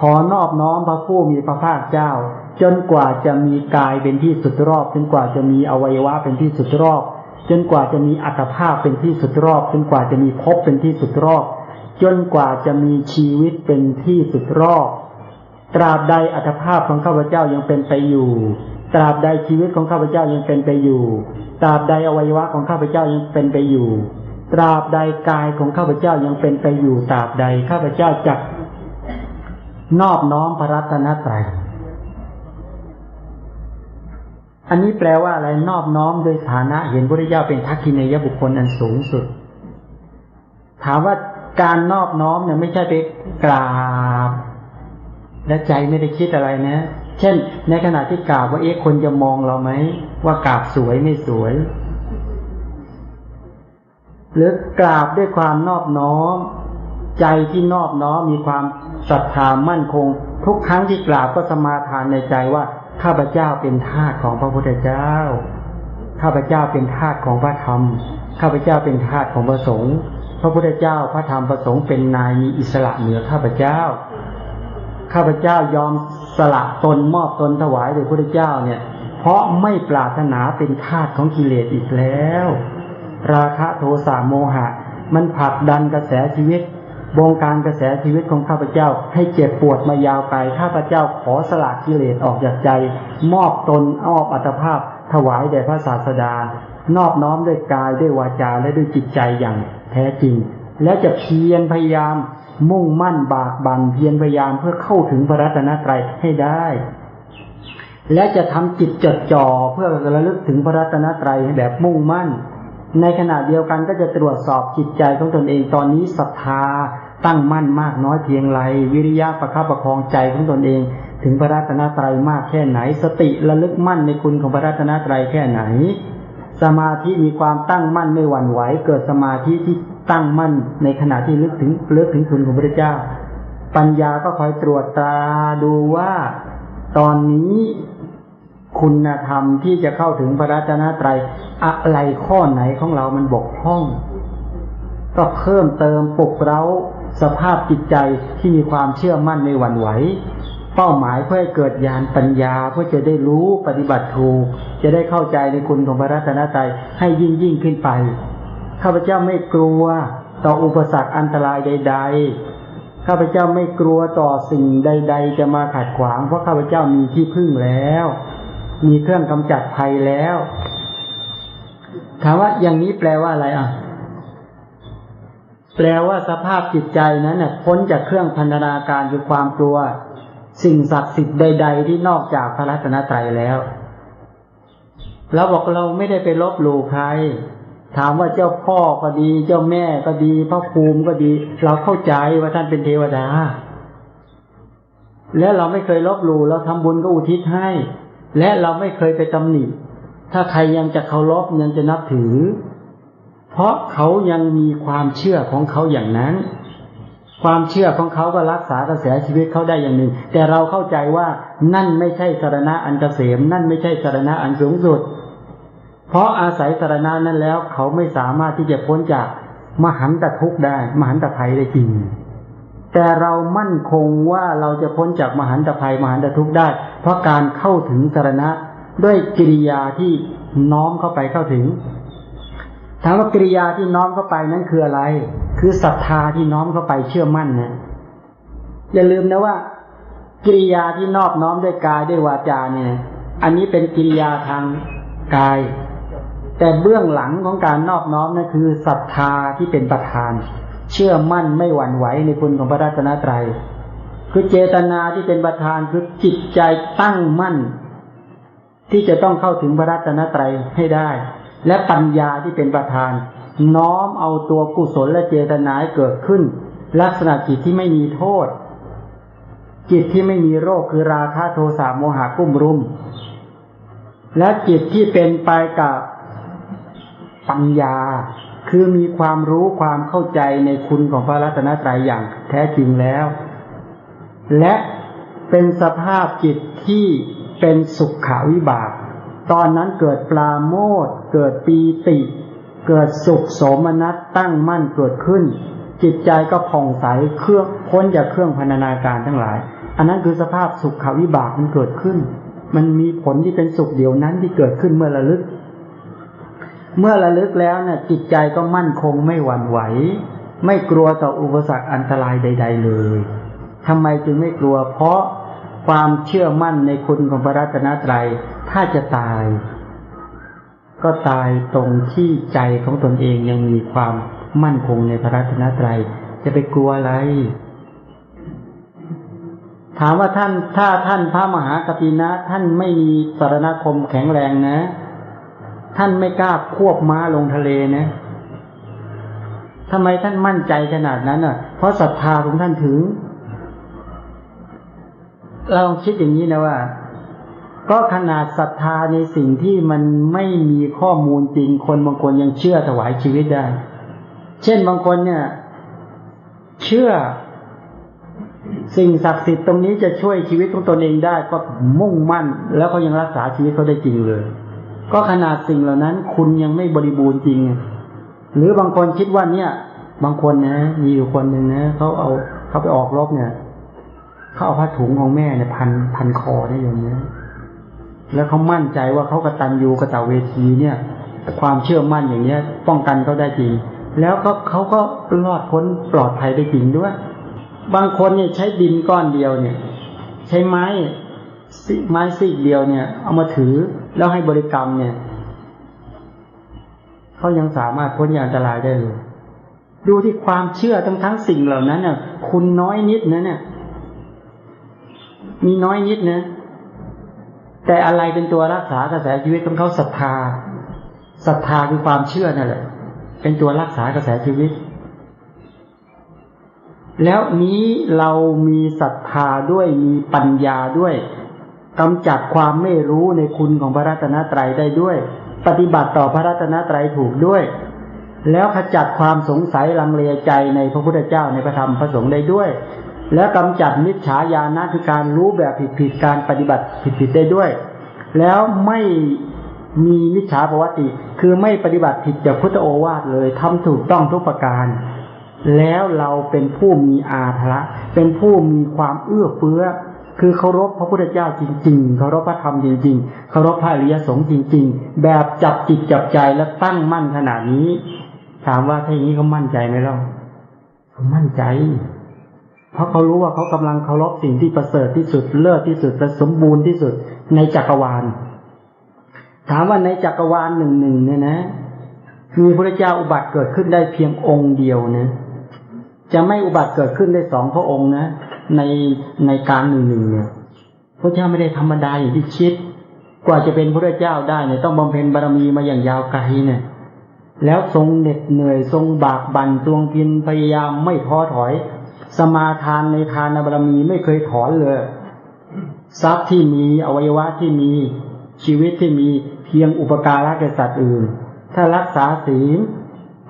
ขอนอบน้อมพระผู้มีพระภาคเจ้า จนกว่าจะมีกายเป็นที่สุดรอบ จนกว่าจะมีอวัยวะเป็นที่สุดรอบ จนกว่าจะมีอัตภาพเป็นที่สุดรอบ จนกว่าจะมีภพเป็นที่สุดรอบ จนกว่าจะมีชีวิตเป็นที่สุดรอบ ตราบใดอัตภาพของข้าพเจ้ายังเป็นไปอยู่ ตราบใดชีวิตของข้าพเจ้ายังเป็นไปอยู่ ตราบใดอวัยวะของข้าพเจ้ายังเป็นไปอยู่ ตราบใดกายของข้าพเจ้ายังเป็นไปอยู่ ตราบใดข้าพเจ้าจะ นอบน้อมพระรัตนตรัย อันนี้แปลว่าอะไรนอบน้อมโดยฐานะเห็นพระเจ้าเป็นทักษิเนยบุคคลอันสูงสุด ถามว่าการนอบน้อมเนี่ยไม่ใช่ไปกราบ และใจไม่ได้คิดอะไรนะ เช่น ในขณะที่กราบว่าเอ๊ะคนจะมองเราไหมว่ากราบสวยไม่สวย หรือกราบด้วยความนอบน้อม ใจที่นอบน้อมมีความ ศรัทธามั่นคง ทุกครั้งที่กราบก็สมาทานในใจว่าข้าพเจ้าเป็นทาสของพระพุทธเจ้า ข้าพเจ้าเป็นทาสของพระธรรม ข้าพเจ้าเป็นทาสของพระสงฆ์พระพุทธเจ้าพระธรรมพระสงฆ์เป็นนายมีอิสระเหนือข้าพเจ้า ข้าพเจ้ายอมสละตนมอบตนถวายแด่พระพุทธเจ้าเนี่ย เพราะไม่ปรารถนาเป็นทาสของกิเลสอีกแล้ว ราคะโทสะโมหะ มันผลักดันกระแสชีวิต บงการกระแสชีวิตของข้าพเจ้า ให้เจ็บปวดมายาวไกลข้าพเจ้าขอสละกิเลสออกจากใจ มอบตนออมอัตภาพ ถวายแด่พระศาสดา นอบน้อมด้วยกายด้วยวาจาและด้วยจิตใจอย่างแท้จริง และจะเพียรพยายามมุ่งมั่นบากบันเพียรพยายามเพื่อเข้าถึงพระรัตนตรัยให้ได้ และจะทำจิตจดจ่อเพื่อระลึกถึงพระรัตนตรัยแบบมุ่งมั่น ในขณะเดียวกันก็จะตรวจสอบจิตใจของตนเองตอนนี้ศรัทธาตั้งมั่นมากน้อยเพียงไรวิริยะประคับประคองใจของตนเอง ถึงพระรัตนตรัยมากแค่ไหน สติระลึกมั่นในคุณของพระรัตนตรัยแค่ไหน สมาธิมีความตั้งมั่นไม่หวั่นไหวเกิดสมาธิที่ตั้งมั่น ในขณะที่ลึกถึงลึกถึงคุณของพระเจ้า ปัญญาก็คอยตรวจตราดูว่า ตอนนี้ คุณธรรมที่จะเข้าถึงพระรัตนตรัยอะไรข้อไหนของเรามันบกพร่อง ก็เพิ่มเติมปลุกเร้าสภาพจิตใจที่มีความเชื่อมั่นในหวั่นไหว เป้าหมายเพื่อให้เกิดญาณปัญญาเพื่อจะได้รู้ปฏิบัติถูก จะได้เข้าใจในคุณของพระรัตนตรัยให้ยิ่งยิ่งขึ้นไปข้าพเจ้าไม่กลัวต่ออุปสรรคอันตรายใด ๆ ข้าพเจ้าไม่กลัวต่อสิ่งใด ๆ จะมาขัดขวาง เพราะข้าพเจ้ามีที่พึ่งแล้ว มีเครื่องกำจัดภัยแล้ว ถามว่าอย่างนี้แปลว่าอะไรอะ แปลว่าสภาพจิตใจนั้นเน่ยพ้นจากเครื่องพันธนาการคือความกลัว สิ่งศักดิ์สิทธิ์ใด ๆ ที่นอกจากพระรัตนตรัยแล้วเราบอกเราไม่ได้ไปลบหลู่ใคร ถามว่าเจ้าพ่อก็ดี เจ้าแม่ก็ดีพระภูมิก็ดี เราเข้าใจว่าท่านเป็นเทวดา และเราไม่เคยลบหลู่เราทำบุญก็อุทิศให้ และเราไม่เคยไปตำหนิถ้าใครยังจะเคารพยังจะนับถือ เพราะเขายังมีความเชื่อของเขาอย่างนั้น ความเชื่อของเขาก็รักษากระแสชีวิตเขาได้อย่างหนึ่ง แต่เราเข้าใจว่านั่นไม่ใช่สารณะอันเกษม นั่นไม่ใช่สารณะอันสูงสุด เพราะอาศัยสารณานั้นแล้ว เขาไม่สามารถที่จะพ้นจากมหันตทุกข์ได้ มหันตภัยได้จริง แต่เรามั่นคงว่าเราจะพ้นจากมหันตภัยมหันตทุกข์ได้ เพราะการเข้าถึงสารณะด้วยกิริยาที่น้อมเข้าไปเข้าถึงถามว่ากิริยาที่น้อมเข้าไปนั้นคืออะไร คือศรัทธาที่น้อมเข้าไปเชื่อมั่นนะอย่าลืมนะว่า กิริยาที่นอบน้อมด้วยกายด้วยวาจาเนี่ย อันนี้เป็นกิริยาทางกาย แต่เบื้องหลังของการนอบน้อมนั่นคือศรัทธาที่เป็นประธาน เชื่อมั่นไม่หวั่นไหวในคุณของพระรัตนตรัย คือเจตนาที่เป็นประธานคือจิตใจตั้งมั่น ที่จะต้องเข้าถึงพระรัตนตรัยให้ได้ และปัญญาที่เป็นประธาน น้อมเอาตัวกุศลและเจตนาให้เกิดขึ้น ลักษณะจิตที่ไม่มีโทษ จิตที่ไม่มีโรคคือราคะโทสะโมหะกุ้มรุม และจิตที่เป็นไปกับปัญญา คือมีความรู้ความเข้าใจในคุณของพระรัตนตรัยอย่างแท้จริงแล้ว และเป็นสภาพจิตที่เป็นสุขขาวิบาก ตอนนั้นเกิดปลาโมดเกิดปีติ เกิดสุขโสมนัสตั้งมั่นเกิดขึ้น จิตใจก็ผ่องใสเครื่องพ้นจากเครื่องพันนาการทั้งหลาย อันนั้นคือสภาพสุขขาวิบากมันเกิดขึ้น มันมีผลที่เป็นสุขเดียวนั้นที่เกิดขึ้นเมื่อระลึก เมื่อระลึกแล้วเนี่ยจิตใจก็มั่นคงไม่หวั่นไหว ไม่กลัวต่ออุปสรรคอันตรายใด ๆ เลยทำไมจึงไม่กลัว เพราะความเชื่อมั่นในคุณของพระรัตนตรัย ถ้าจะตาย ก็ตายตรงที่ใจของตนเองยังมีความมั่นคงในพระรัตนตรัย จะไปกลัวอะไร ถามว่าท่านถ้าท่านพระมหากปินะท่านไม่มีสารณคมแข็งแรงนะ ท่านไม่กล้าควบม้าลงทะเลนะทำไมท่านมั่นใจขนาดนั้นอะ เพราะศรัทธาของท่านถึง เราลองคิดอย่างนี้นะว่า ก็ขนาดศรัทธาในสิ่งที่มันไม่มีข้อมูลจริงคนบางคนยังเชื่อถวายชีวิตได้ เช่นบางคนเนี่ย เชื่อ สิ่งศักดิ์สิทธิ์ตรงนี้จะช่วยชีวิตของตนเองได้ก็มุ่งมั่น แล้วก็ยังรักษาชีวิตเขาได้จริงเลย ก็ขนาดสิ่งเหล่านั้น คุณยังไม่บริบูรณ์จริง หรือบางคนคิดว่าเนี่ย บางคนนะ มีอยู่คนหนึ่งนะเขาเอาเขาไปออกรบเนี่ยเขาเอาผ้าถุงของแม่เนี่ยพันพันคอได้อย่างนี้แล้วเขามั่นใจว่าเขากระตันยูกระตะเวทีเนี่ย ความเชื่อมั่นอย่างเนี้ย ป้องกันเขาได้จริง แล้วก็เขาก็รอดพ้นปลอดภัยได้จริงด้วย บางคนเนี่ยใช้ดินก้อนเดียวเนี่ย ใช้ไม้ ไม้ซีกเดียวเนี่ย เอามาถือแล้วให้บริกรรมเนี่ยเขายังสามารถพ้นยาอันตรายได้เลย ดูที่ความเชื่อทั้งทั้งสิ่งเหล่านั้นเนี่ยคุณน้อยนิดนะเนี่ย มีน้อยนิดนะ แต่อะไรเป็นตัวรักษากระแสชีวิตของเขาศรัทธาศรัทธาคือความเชื่อนั่นแหละ เป็นตัวรักษากระแสชีวิต แล้วนี้เรามีศรัทธาด้วยมีปัญญาด้วย กำจัดความไม่รู้ในคุณของพระรัตนตรัยได้ด้วย ปฏิบัติต่อพระรัตนตรัยถูกด้วย แล้วขจัดความสงสัยลังเลใจในพระพุทธเจ้าในพระธรรมพระสงฆ์ได้ด้วย แล้วกำจัดมิจฉาญาณคือการรู้แบบผิดๆการปฏิบัติผิดๆได้ด้วย แล้วไม่มีมิจฉาปวัติ คือไม่ปฏิบัติผิดจากพุทธโอวาทเลยทำถูกต้องทุกประการ แล้วเราเป็นผู้มีอาภระเป็นผู้มีความเอื้อเฟื้อ คือเคารพพระพุทธเจ้าจริง ๆ เคารพพระธรรมจริง ๆ เคารพพระอริยสงฆ์จริง ๆ แบบจับจิตจับใจและตั้งมั่นขนาดนี้ ถามว่าถ้าอย่างนี้เขามั่นใจไหมล่ะเขามั่นใจ เพราะเขารู้ว่าเขากำลังเคารพสิ่งที่ประเสริฐที่สุดเลิศที่สุดและสมบูรณ์ที่สุดในจักรวาล ถามว่าในจักรวาลหนึ่งหนึ่งเนี่ยนะมีพระเจ้าอุบัติเกิดขึ้นได้เพียงองค์เดียวนะจะไม่อุบัติเกิดขึ้นได้สองพระองค์นะ ในในการหนึ่งหนึ่งเนี่ยพระเจ้าไม่ได้ธรรมดาอย่างที่คิด กว่าจะเป็นพระเจ้าได้เนี่ยต้องบำเพ็ญบารมีมาอย่างยาวไกลเนี่ย แล้วทรงเหน็ดเหนื่อยทรงบากบั่นทรงกินพยายามไม่ท้อถอย สมาทานในทานบารมีไม่เคยถอนเลยทรัพย์ที่มีอวัยวะที่มีชีวิตที่มีเพียงอุปการะแก่สัตว์อื่น ถ้ารักษาศีล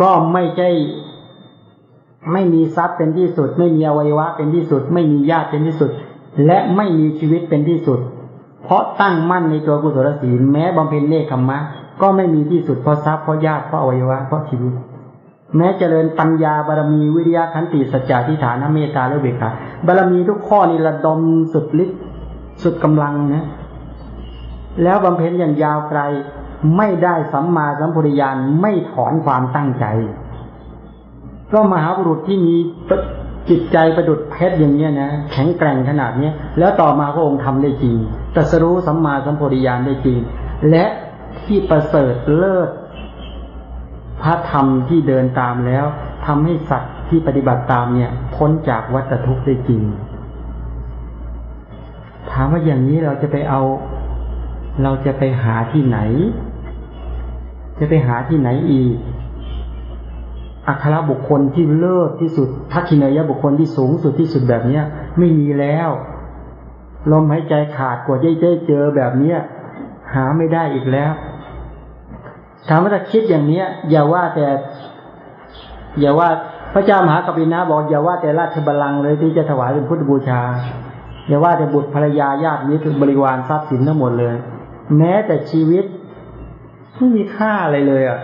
ก็ไม่ใช่ ไม่มีทรัพย์เป็นที่สุด ไม่มีอวัยวะเป็นที่สุด ไม่มีญาติเป็นที่สุด และไม่มีชีวิตเป็นที่สุด เพราะตั้งมั่นในตัวกุศลศีลแม้บำเพ็ญเนคขมมะก็ไม่มีที่สุดเพราะทรัพย์เพราะญาติเพราะอวัยวะเพราะชีวิต แม้เจริญปัญญาบารมีวิริยะขันติสัจจะทิฏฐานเมตตาและเบกขาบารมีทุกข้อนี่ระดมสุดฤทธิ์สุดกำลังนะแล้วบำเพ็ญอย่างยาวไกลไม่ได้สัมมาสัมพุริยานไม่ถอนความตั้งใจ ก็มหาบุรุษที่มีจิตใจประดุดเพชรอย่างเนี้ยนะแข็งแกร่งขนาดเนี้ยแล้วต่อมาพระองค์ทำได้จริงตรัสรู้สัมมาสัมพุริยานได้จริง และที่ประเสริฐเลิศพระธรรมที่เดินตามแล้วทำให้สัตว์ที่ปฏิบัติตามเนี่ย พ้นจากวัฏทุกข์ได้จริง ถามว่าอย่างนี้เราจะไปเอา เราจะไปหาที่ไหน จะไปหาที่ไหนอีก อัครบุคคลที่เลิศที่สุดทักขินายบุคคลที่สูงสุดที่สุดแบบเนี้ย ไม่มีแล้วลมหายใจขาดกว่าจะได้เจอแบบเนี้ย หาไม่ได้อีกแล้วถามว่าถ้าคิดอย่างเนี้ย อย่าว่าแต่ อย่าว่าพระเจ้ามหากปินะบอกอย่าว่าแต่ราชบัลลังก์เลยที่จะถวายเป็นพุทธบูชา อย่าว่าแต่บุตรภรรยาญาติมิตรบริวารทรัพย์สินทั้งหมดเลย แม้แต่ชีวิตไม่มีค่าอะไรเลยอะ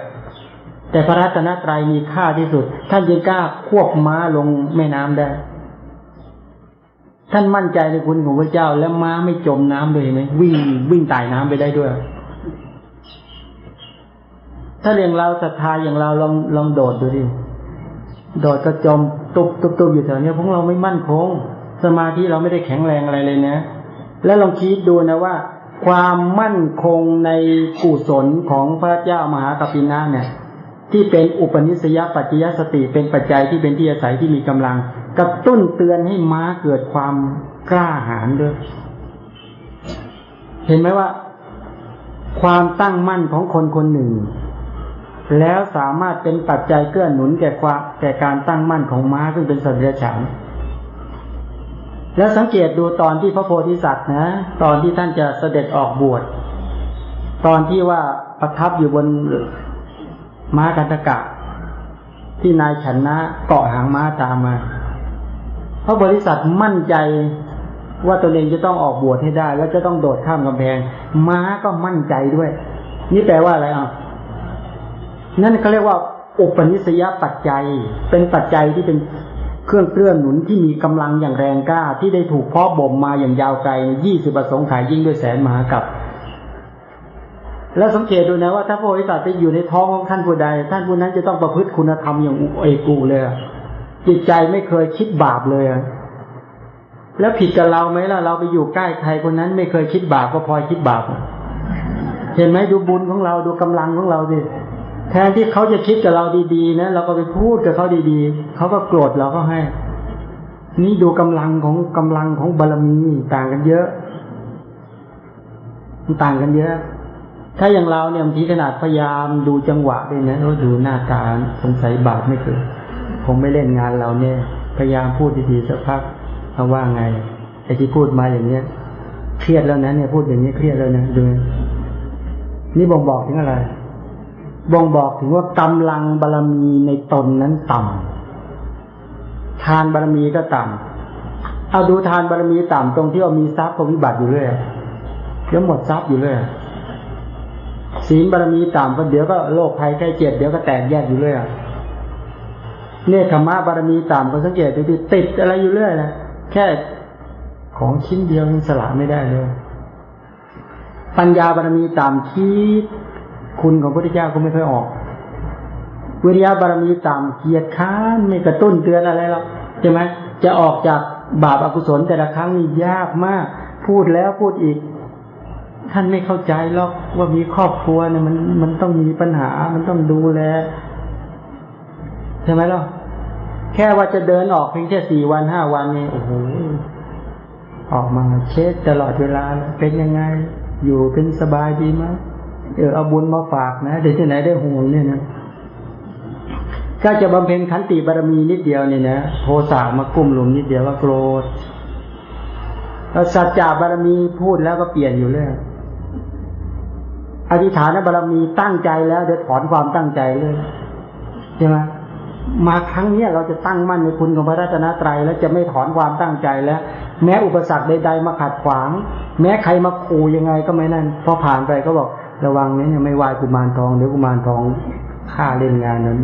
แต่พระรัตนตรัยมีค่าที่สุด ท่านยังกล้าควบม้าลงแม่น้ำได้ ท่านมั่นใจในคุณของพระเจ้า แล้วม้าไม่จมน้ำเลยไหมวิ่งวิ่งไต่น้ำไปได้ด้วย ถ้าอย่างเราศรัทธาอย่างเราลองลองโดดดูดิโดดกระจมตุบตุบตุบอยู่แถวนี้พวกเราไม่มั่นคง สมาธิเราไม่ได้แข็งแรงอะไรเลยนะ แล้วลองคิดดูนะว่า ความมั่นคงในกุศลของพระเจ้ามหากัปปินะเนี่ย ที่เป็นอุปนิสยปัจจยสติเป็นปัจจัยที่เป็นที่อาศัยที่มีกำลัง กระตุ้นเตือนให้ม้าเกิดความกล้าหาญด้วย เห็นไหมว่า ความตั้งมั่นของคนคนหนึ่ง แล้วสามารถเป็นปัจจัยเกื้อหนุนแก่ความแก่การตั้งมั่นของม้าซึ่งเป็นสัตว์เดรัจฉานแล้วสังเกตดูตอนที่พระโพธิสัตว์นะ ตอนที่ท่านจะเสด็จออกบวชตอนที่ว่าประทับอยู่บน ม้ากันตกะ ที่นายฉันนะเกาะหางม้าตามมา เพราะโพธิสัตว์มั่นใจว่าตนเองจะต้องออกบวชให้ได้ แล้วจะต้องโดดข้ามกำแพง ม้าก็มั่นใจด้วย นี่แปลว่าอะไรอะนั่นเขาเรียกว่าอุปนิสัยปัจจัย เป็นปัจจัยที่เป็นเครื่องเกลื่อนหนุนที่มีกำลังอย่างแรงกล้าที่ได้ถูกเพาะบ่มมาอย่างยาวไกลยี่สิบประสงค์ขายยิ่งด้วยแสนมหากับ แล้วสังเกตดูนะว่าถ้าพระโพธิสัตว์ไปอยู่ในท้องของท่านผู้ใด ท่านผู้นั้นจะต้องประพฤติคุณธรรมอย่างอุเอกูเลยจิตใจไม่เคยคิดบาปเลยแล้วผิดกับเราไหมล่ะเราไปอยู่ใกล้ใครคนนั้นไม่เคยคิดบาปก็พลอยคิดบาปเห็นไหมดูบุญของเราดูกำลังของเราดิแทนที่เขาจะคิดกับเราดีๆนะเราก็ไปพูดกับเขาดีๆเขาก็โกรธเราก็ให้ นี่ดูกำลังของกำลังของบารมีต่างกันเยอะมันต่างกันเยอะ ถ้าอย่างเราเนี่ยบางทีขนาดพยายามดูจังหวะด้วยนะเราดูหน้าตาสงสัยบาปไม่เกิดคงไม่เล่นงานเราเนี่ย พยายามพูดดีๆสักพักเขาว่าไงไอ้ที่พูดมาอย่างเนี้ยเครียดแล้วนะเนี่ยพูดอย่างนี้เครียดแล้วนะดูนี่บ่งบอกถึงอะไร บ่งบอกถึงว่ากำลังบารมีในตนนั้นต่ำทานบารมีก็ต่ำเอาดูทานบารมีต่ำตรงที่ว่ามีทรัพย์ก็วิบัติอยู่เรื่อยเดี๋ยวหมดทรัพย์อยู่เรื่อย ศีลบารมีต่ำก็เดี๋ยวก็โรคภัยไข้เจ็บเดี๋ยวก็แตกแยกอยู่เรื่อยเนคขมะบารมีต่ำก็สังเกตดูที่ติดอะไรอยู่เรื่อยนะแค่ของชิ้นเดียวยังสละไม่ได้เลย ปัญญาบารมีต่ำคิดคุณของพระพุทธเจ้าก็ไม่ค่อยออกวิริยะบารมีต่ำเกียรติค้านไม่กระตุ้นเตือนอะไรหรอกใช่ไหมจะออกจากบาปอกุศลแต่ละครั้งนี่ยากมาก พูดแล้วพูดอีก ท่านไม่เข้าใจหรอกว่ามีครอบครัวเนี่ยมันมันต้องมีปัญหา มันต้องดูแลใช่ไหมล่ะแค่ว่าจะเดินออกเพียงแค่สี่วันห้าวันนี่โอ้โหออกมาเช็ดตลอดเวลา เป็นยังไง อยู่เป็นสบายดีไหมเออเอาบุญมาฝากนะเดี๋ยวที่ไหนได้ห่วงเนี่ยนะถ้าจะบำเพ็ญขันติบารมีนิดเดียวเนี่ยนะโทสะมากุ้มหลุมนิดเดียวว่าโกรธแล้วสัจจะบารมีพูดแล้วก็เปลี่ยนอยู่เรื่อย อธิษฐานบารมีตั้งใจแล้วเดี๋ยวถอนความตั้งใจเลยใช่ไหมมาครั้งเนี้ยเราจะตั้งมั่นในคุณของพระรัตนตรัยแล้วจะไม่ถอนความตั้งใจแล้ว แม้อุปสรรคใด ๆ มาขัดขวาง แม้ใครมาขู่ยังไงก็ไม่นั่นพอผ่านไปก็บอกระวังนี้เนี่ยไม่ไหวกุมารทองเดี๋ยวกุมารทองฆ่าเล่นงานนั้น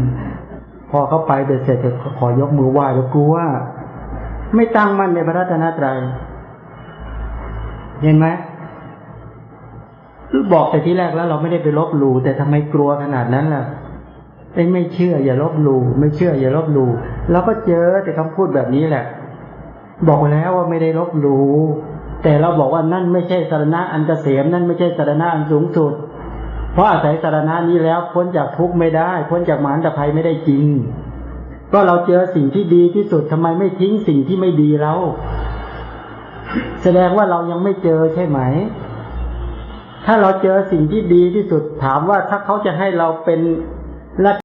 พอเขาไปเด็ดเสร็จขอยกมือไหว้แล้วกลัวไม่ตั้งมั่นในพระรัตนตรัยเห็นไหม บอกแต่ที่แรกแล้วเราไม่ได้ไปลบหลู่แต่ทำไมกลัวขนาดนั้นล่ะไอ้ไม่เชื่ออย่าลบหลู่ไม่เชื่ออย่าลบหลู่เราก็เจอแต่คำพูดแบบนี้แหละ บอกแล้วว่าไม่ได้ลบหลู่แต่เราบอกว่านั่นไม่ใช่สารณะอันเกษมนั่นไม่ใช่สารณะอันสูงสุด เพราะอาศัยสารณะนี้แล้วพ้นจากทุกข์ไม่ได้ พ้นจากมารตภัยไม่ได้จริง ก็เราเจอสิ่งที่ดีที่สุดทำไมไม่ทิ้งสิ่งที่ไม่ดีแล้วแสดงว่าเรายังไม่เจอใช่ไหม ถ้าเราเจอสิ่งที่ดีที่สุดถามว่าถ้าเขาจะให้เราเป็น